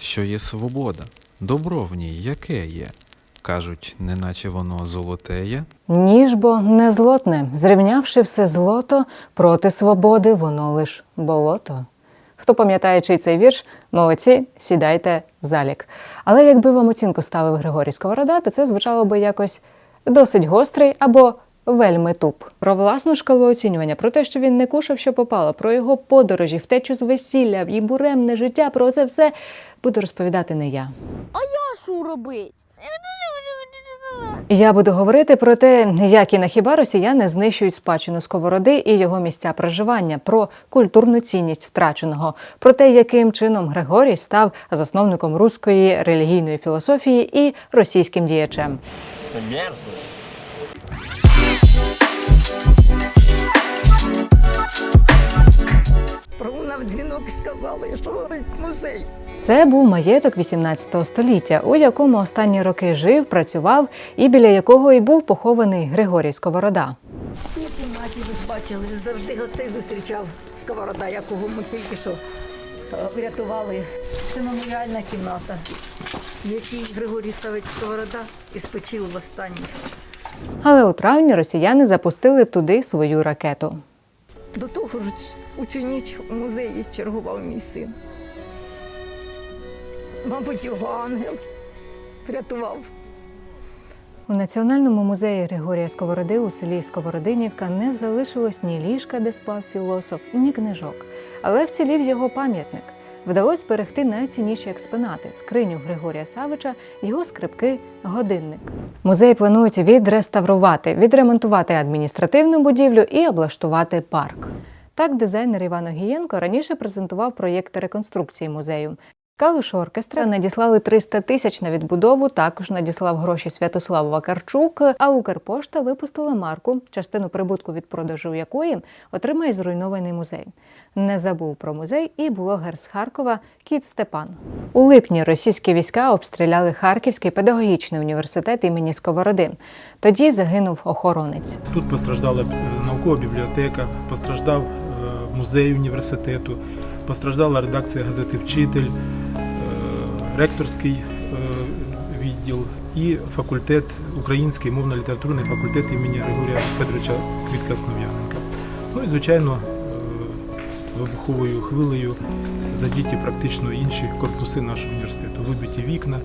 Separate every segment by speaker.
Speaker 1: що є свобода, добро в ній яке є. Кажуть, неначе воно золотеє.
Speaker 2: Ніж бо не злотне, зрівнявши все злото проти свободи, воно лиш болото. Хто пам'ятає, чий цей вірш, молодці, сідайте залік. Але якби вам оцінку ставив Григорій Сковорода, то це звучало би якось досить гострий або вельми туп. Про власну шкалу оцінювання, про те, що він не кушав, що попало, про його подорожі, втечу з весілля і буремне життя, про це все буду розповідати не я.
Speaker 3: А що робить?
Speaker 2: Я буду говорити про те, як і на хіба росіяни знищують спадщину сковороди і його місця проживання, про культурну цінність втраченого, про те, яким чином Григорій став засновником руської релігійної філософії і російським діячем.
Speaker 4: Це мерзость.
Speaker 5: Пролунав дзвінок і сказали, що горить музей.
Speaker 2: Це був маєток 18 століття, у якому останні роки жив, працював і біля якого і був похований Григорій Сковорода.
Speaker 5: Як і маті ви бачили, завжди гостей зустрічав сковорода, якого ми тільки що е, врятували. Це меморіальна кімната, в якій Григорій Савич Сковорода і спочив в останній.
Speaker 2: Але у травні росіяни запустили туди свою ракету.
Speaker 5: До того ж, у цю ніч у музеї чергував мій син. Мабуть, його ангел врятував.
Speaker 2: У Національному музеї Григорія Сковороди у селі Сковородинівка не залишилось ні ліжка, де спав філософ, ні книжок. Але вцілів його пам'ятник. Вдалося зберегти найцінніші експонати скриню Григорія Савича, його скрипки, годинник. Музей планують відреставрувати, відремонтувати адміністративну будівлю і облаштувати парк. Так дизайнер Іван Огієнко раніше презентував проєкт реконструкції музею. Калуш оркестра надіслали 300 тисяч на відбудову. Також надіслав гроші Святослав Вакарчук. А Укрпошта випустила марку, частину прибутку від продажу якої отримає зруйнований музей. Не забув про музей і блогер з Харкова Кіт Степан. У липні російські війська обстріляли Харківський педагогічний університет імені Сковороди. Тоді загинув охоронець.
Speaker 6: Тут постраждала е, наукова бібліотека, постраждав е, музей університету, постраждала редакція газети Вчитель, ректорський е, відділ і факультет, український мовно-літературний факультет імені Григорія Федоровича Квітка Снов'яненка. Ну і, звичайно, е, вибуховою хвилею задіті практично інші корпуси нашого університету. Вибиті вікна,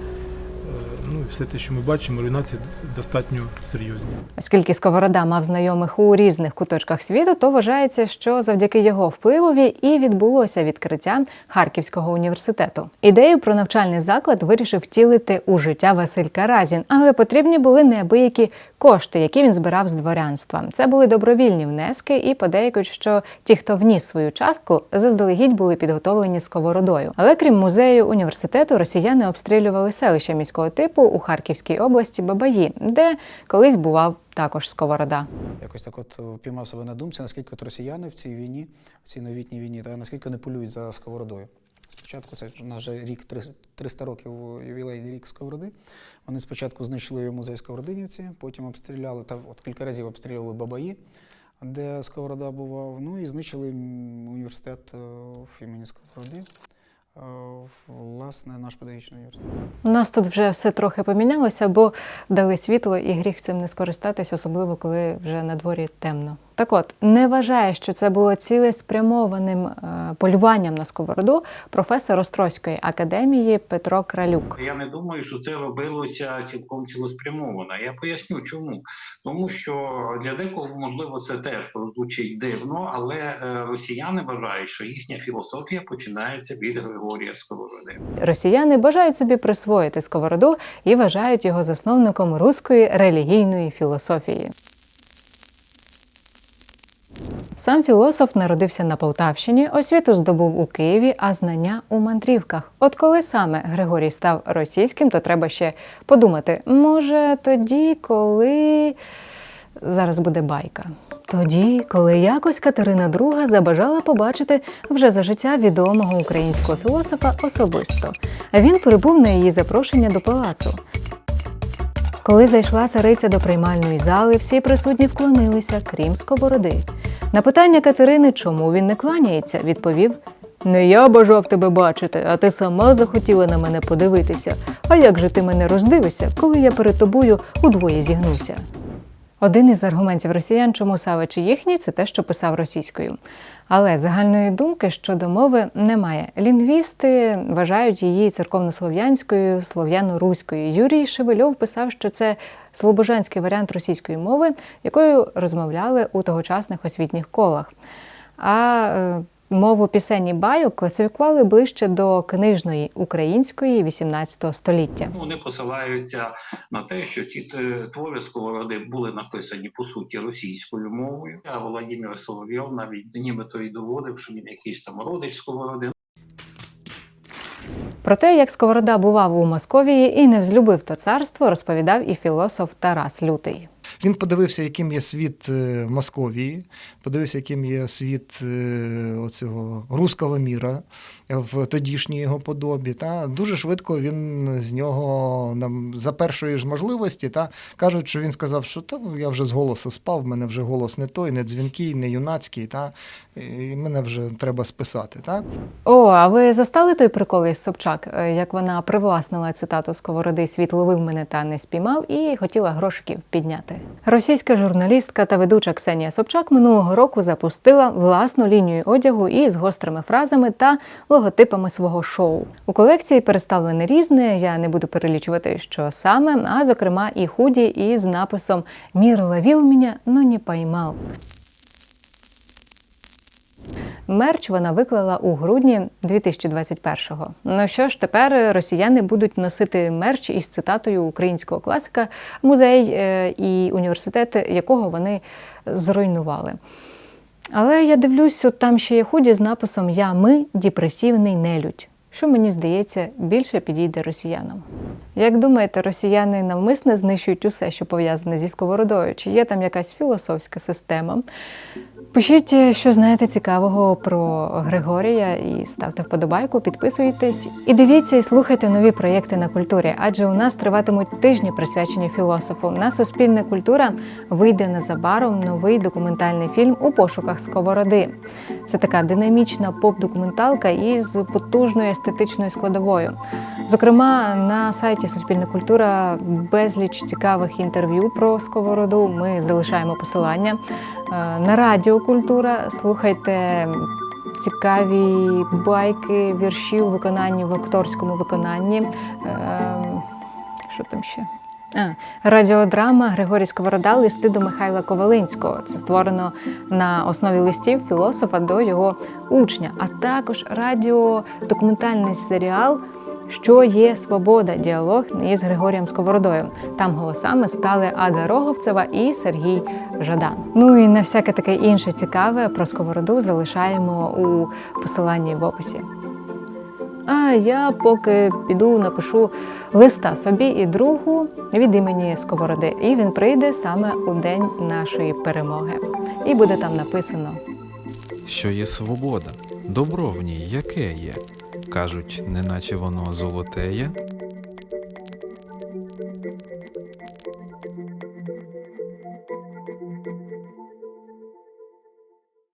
Speaker 6: ну і все те, що ми бачимо, руйнації достатньо серйозні.
Speaker 2: Оскільки Сковорода мав знайомих у різних куточках світу, то вважається, що завдяки його впливові і відбулося відкриття Харківського університету. Ідею про навчальний заклад вирішив втілити у життя Василь Каразін, але потрібні були неабиякі кошти, які він збирав з дворянства. Це були добровільні внески, і подейкують, що ті, хто вніс свою частку, заздалегідь були підготовлені сковородою. Але крім музею університету, росіяни обстрілювали селища міського типу у Харківській області Бабаї, де колись бував також сковорода.
Speaker 7: Якось так от е, піймав себе на думці, наскільки от росіяни в цій війні, в цій новітній війні, та наскільки вони полюють за сковородою. Спочатку це вже рік 300 років ювілейний рік сковороди. Вони спочатку знищили музей Сковородинівці, потім обстріляли та от кілька разів обстрілювали Бабаї, де Сковорода бував. Ну і знищили університет е, в імені Сковороди. е, Власне, наш педагогічний університет.
Speaker 2: У нас тут вже все трохи помінялося, бо дали світло і гріх цим не скористатись, особливо коли вже на дворі темно. Так от, не вважає, що це було цілеспрямованим е, полюванням на сковороду професор Острозької академії Петро Кралюк.
Speaker 8: Я не думаю, що це робилося цілком цілеспрямовано. Я поясню, чому. Тому що для декого, можливо, це теж прозвучить дивно, але е, росіяни вважають, що їхня філософія починається від Григорія Сковороди.
Speaker 2: Росіяни бажають собі присвоїти сковороду і вважають його засновником руської релігійної філософії. Сам філософ народився на Полтавщині, освіту здобув у Києві, а знання у мандрівках. От коли саме Григорій став російським, то треба ще подумати. Може, тоді, коли зараз буде байка. Тоді, коли якось Катерина II забажала побачити вже за життя відомого українського філософа особисто. Він прибув на її запрошення до палацу. Коли зайшла цариця до приймальної зали, всі присутні вклонилися, крім сковороди. На питання Катерини, чому він не кланяється, відповів: Не я бажав тебе бачити, а ти сама захотіла на мене подивитися. А як же ти мене роздивишся, коли я перед тобою удвоє зігнуся? Один із аргументів росіян, чому Савич їхній, це те, що писав російською. Але загальної думки щодо мови немає. Лінгвісти вважають її церковнослов'янською, слов'яно-руською. Юрій Шевельов писав, що це слобожанський варіант російської мови, якою розмовляли у тогочасних освітніх колах. А е, мову пісень і байок класифікували ближче до книжної української XVIII століття.
Speaker 8: Вони посилаються на те, що ці е, твори сковороди були написані по суті російською мовою. А Володимир Соловйов навіть нібито і доводив, що він якийсь там родич сковороди.
Speaker 2: Про те, як Сковорода бував у Московії і не взлюбив то царство, розповідав і філософ Тарас Лютий.
Speaker 4: Він подивився, яким є світ е, Московії, подивився, яким є світ е, оцього руського міра в тодішній його подобі. Та дуже швидко він з нього нам за першої ж можливості та кажуть, що він сказав, що та я вже з голосу спав, в мене вже голос не той, не дзвінкий, не юнацький, та і мене вже треба списати. Та
Speaker 2: О, а ви застали той прикол із Собчак, е, як вона привласнила цитату Сковороди Світ ловив мене та не спіймав і хотіла грошиків підняти. Російська журналістка та ведуча Ксенія Собчак минулого року запустила власну лінію одягу із гострими фразами та логотипами свого шоу. У колекції переставлене різне. Я не буду перелічувати, що саме, а зокрема і худі із написом Мір ловив мене, но не поймав. Мерч вона виклала у грудні 2021-го. Ну що ж, тепер росіяни будуть носити мерч із цитатою українського класика, музей е, і університет, якого вони зруйнували. Але я дивлюсь, там ще є худі з написом Я ми депресивний нелюдь. Що мені здається, більше підійде росіянам. Як думаєте, росіяни навмисне знищують усе, що пов'язане зі сковородою? Чи є там якась філософська система? Пишіть, що знаєте цікавого про Григорія, і ставте вподобайку, підписуйтесь і дивіться і слухайте нові проєкти на культурі, адже у нас триватимуть тижні присвячені філософу. На Суспільне культура вийде незабаром новий документальний фільм у пошуках сковороди. Це така динамічна поп-документалка із потужною естетичною складовою. Зокрема, на сайті Суспільна культура безліч цікавих інтерв'ю про сковороду. Ми залишаємо посилання. Е, На радіо Культура слухайте цікаві байки, вірші у виконанні в акторському виконанні. Ем, Що там ще? А, радіодрама Григорій Сковорода Листи до Михайла Ковалинського. Це створено на основі листів філософа до його учня, а також радіодокументальний серіал що є свобода? Діалог із Григорієм Сковородою. Там голосами стали Ада Роговцева і Сергій Жадан. Ну і на всяке таке інше цікаве про сковороду залишаємо у посиланні в описі. А я поки піду напишу листа собі і другу від імені Сковороди. І він прийде саме у день нашої перемоги. І буде там написано
Speaker 1: Що є свобода? Добро в ній яке є? Кажуть, неначе воно золотеє,